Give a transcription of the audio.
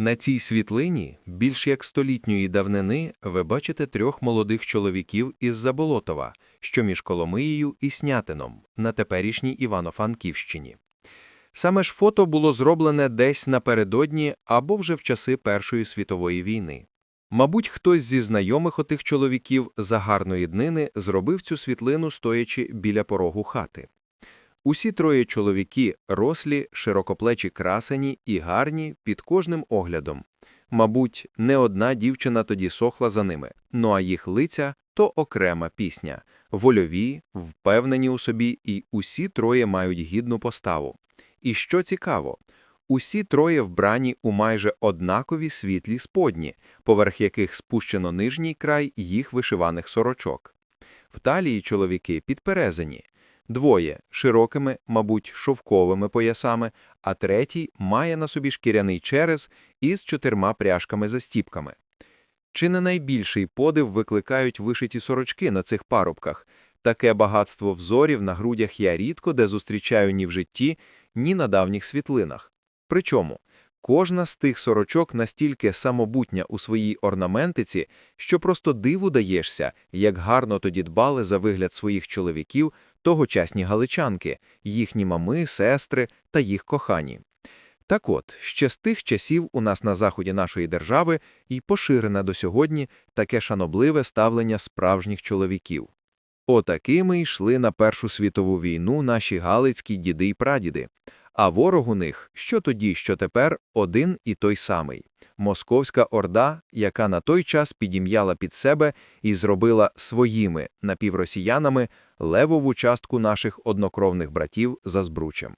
На цій світлині, більш як столітньої давнини, ви бачите трьох молодих чоловіків із Заболотова, що між Коломиєю і Снятином, на теперішній Івано-Франківщині. Саме ж фото було зроблене десь напередодні або вже в часи Першої світової війни. Мабуть, хтось зі знайомих отих чоловіків за гарної днини зробив цю світлину, стоячи біля порогу хати. Усі троє чоловіки рослі, широкоплечі красені і гарні під кожним оглядом. Мабуть, не одна дівчина тоді сохла за ними, ну а їх лиця то окрема пісня, вольові, впевнені у собі, і усі троє мають гідну поставу. І що цікаво, усі троє вбрані у майже однакові світлі сподні, поверх яких спущено нижній край їх вишиваних сорочок. В талії чоловіки підперезані, Двоє широкими, мабуть, шовковими поясами, а третій має на собі шкіряний через із чотирма пряжками-застіпками. Чи не найбільший подив викликають вишиті сорочки на цих парубках? Таке багатство взорів на грудях я рідко де зустрічаю ні в житті, ні на давніх світлинах. Причому кожна з тих сорочок настільки самобутня у своїй орнаментиці, що просто диву даєшся, як гарно тоді дбали за вигляд своїх чоловіків тогочасні галичанки, їхні мами, сестри та їх кохані. Так от, ще з тих часів у нас на заході нашої держави і поширене до сьогодні таке шанобливе ставлення справжніх чоловіків. Отакими йшли на Першу світову війну наші галицькі діди й прадіди, а ворог у них, що тоді, що тепер, один і той самий – Московська Орда, яка на той час підім'яла під себе і зробила своїми напівросіянами левову частку наших однокровних братів за збручем.